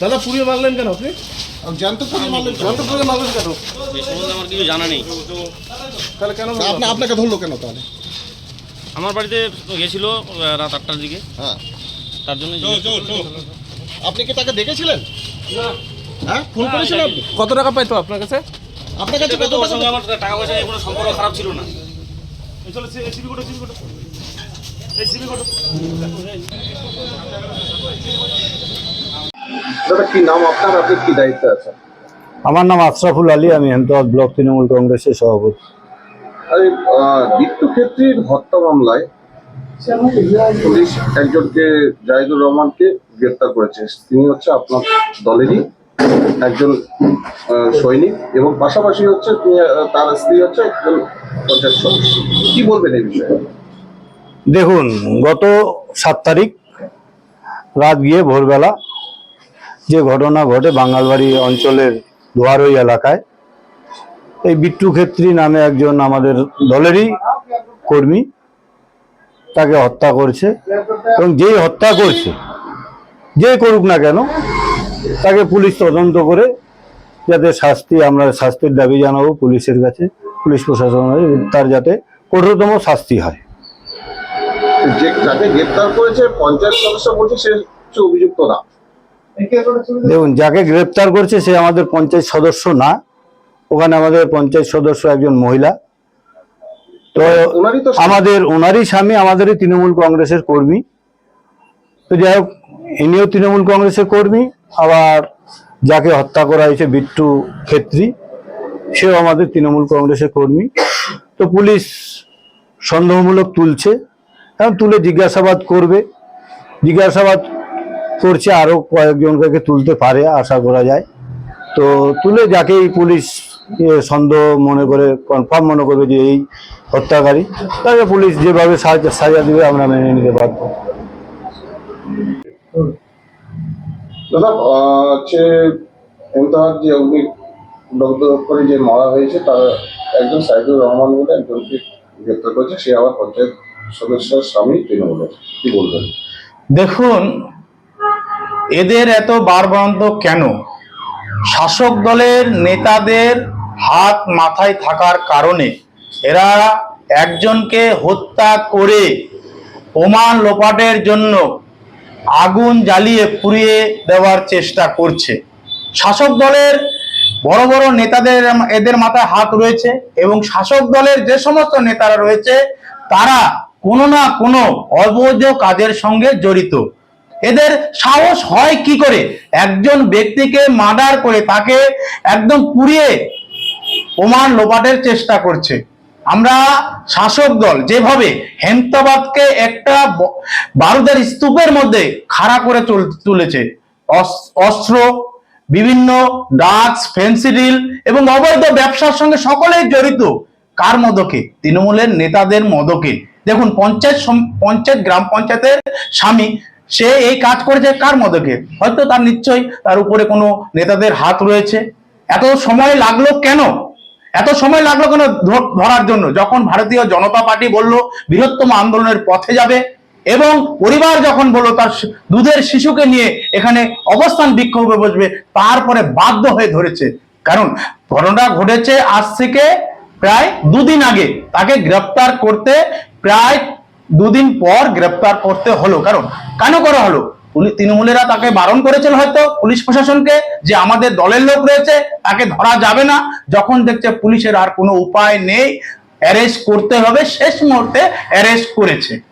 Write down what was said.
দাদা পুড়িয়ে মারলেন কেন আপনি? করে মারলেন কেন? যন্ত্র মারলেন কেন? এই আমার কিছু জানা নেই। তাহলে কেন আপনা আপনাকে ধরলো কেন তাহলে? আমার বাড়িতে গেছিল রাত আটটার দিকে। হ্যাঁ। তার জন্য আপনি কি তাকে দেখেছিলেন? হ্যাঁ? ফোন করেছিলেন কত টাকা পাইতো আপনার কাছে? আপনার কাছে কত ওর টাকা আমার টাকা পয়সা কোনো সম্পর্ক খারাপ ছিল না। দাদা কি নাম আপনার? আপনি কি দায়িত্বে আছেন? আমার নাম আশরাফুল আলী আমি হেমতাবাদ ব্লক তৃণমূল কংগ্রেসের সভাপতি। আরে বিট্টু ক্ষেত্রীর হত্যা মামলায় পুলিশ একজনকে জাহিদুর রহমানকে গ্রেপ্তার করেছে। তিনি হচ্ছে আপনার দলেরই একজন সৈনিক এবং পাশাপাশি হচ্ছে তার স্ত্রী হচ্ছে একজন পঞ্চায়েত সদস্য। কি বলবেন এই বিষয়ে? দেখুন, গত সাত তারিখ রাত গিয়ে ভোরবেলা যে ঘটনা ঘটে বাঙালবাড়ি অঞ্চলের দুয়ারই এলাকায়, এই বিট্টু ক্ষেত্রী নামে একজন আমাদের দলেরই কর্মী তাকে হত্যা করছে এবং যেই হত্যা করছে, যে করুক না কেন, তাকে পুলিশ তদন্ত করে যাতে শাস্তি, আমরা শাস্তির দাবি জানাব পুলিশের কাছে, পুলিশ প্রশাসনের, তার যাতে কঠোরতম শাস্তি হয়। যে যাকে গ্রেপ্তার করেছে পঞ্চায়েত সদস্য বলছে সে হচ্ছে অভিযুক্ত না দেখুন যাকে গ্রেপ্তার করছে সে আমাদের পঞ্চায়েত সদস্য না। ওখানে আমাদের পঞ্চায়েত সদস্য একজন মহিলা। তো তো আমাদের ওনারই স্বামী আমাদেরই তৃণমূল কংগ্রেসের কর্মী। তো যাই হোক ইনিও তৃণমূল কংগ্রেসের কর্মী আবার যাকে হত্যা করা হয়েছে বিট্টু ক্ষেত্রী সেও আমাদের তৃণমূল কংগ্রেসের কর্মী। তো পুলিশ সন্দেহমূলক তুলছে। এখন তুলে জিজ্ঞাসাবাদ করবে। জিজ্ঞাসাবাদ করছে আরও কয়েকজনকে তুলতে পারে, আশা করা যায়। তো তুলে যাকেই পুলিশ সন্দেহ মনে করে কনফার্ম মনে করবে যে এই হত্যাকারী, তাকে পুলিশ যেভাবে সাজা সাজা দিবে, আমরা মেনে নিতে পারব। দাদা হচ্ছে যে যে মারা হয়েছে, তার একজন সাইদুর রহমান বলে একজনকে গ্রেপ্তার করেছে, সে আবার পঞ্চায়েত সদস্যের স্বামী তৃণমূলের। কি বলবেন? দেখুন, এদের এত বারবান্ত কেন? শাসক দলের নেতাদের হাত মাথায় থাকার কারণে এরা একজনকে হত্যা করে প্রমাণ লোপাটের জন্য আগুন জ্বালিয়ে পুড়িয়ে দেওয়ার চেষ্টা করছে। শাসক দলের বড় বড় নেতাদের এদের মাথায় হাত রয়েছে এবং শাসক দলের যে সমস্ত নেতারা রয়েছে, তারা কোনো না কোনো অবৈধ কাজের সঙ্গে জড়িত। এদের সাহস হয় কি করে? একজন ব্যক্তিকে মার্ডার করে তাকে একদম পুড়িয়ে প্রমাণ লোপাটের চেষ্টা করছে। আমরা শাসক দল যেভাবে হেমতাবাদকে একটা বারুদের স্তূপের মধ্যে খাড়া করে তুলেছে। অস- অস্ত্র, বিভিন্ন ড্রাগস, ফেন্সিডিল এবং অবৈধ ব্যবসার সঙ্গে সকলেই জড়িত। কার মদকে? তৃণমূলের নেতাদের মদকে। দেখুন, পঞ্চায়েত পঞ্চায়েত গ্রাম পঞ্চায়েতের স্বামী, সে এই কাজ করেছে কার মদকে? হয়তো তার নিশ্চয়ই তার উপরে কোনো নেতাদের হাত রয়েছে। এত সময় লাগল কেন? এত সময় লাগল কেন ধরার জন্য? যখন ভারতীয় জনতা পার্টি বলল বৃহত্তম আন্দোলনের পথে যাবে এবং পরিবার যখন বলল তার দুধের শিশুকে নিয়ে এখানে অবস্থান বিক্ষোভে বসবে, তারপরে বাধ্য হয়ে ধরেছে। কারণ ঘটনা ঘটেছে আজ থেকে প্রায় দুদিন আগে। তাকে গ্রেপ্তার করতে প্রায় দুদিন পর গ্রেপ্তার করতে হলো। কারণ কেন করা হলো? তৃণমূলেরা তাকে বারণ করেছিল হয়তো। পুলিশ প্রশাসনকে যে আমাদের দলের লোক রয়েছে, তাকে ধরা যাবে না। যখন দেখছে পুলিশের আর কোনো উপায় নেই অ্যারেস্ট করতে হবে। শেষ মুহূর্তে অ্যারেস্ট করেছে।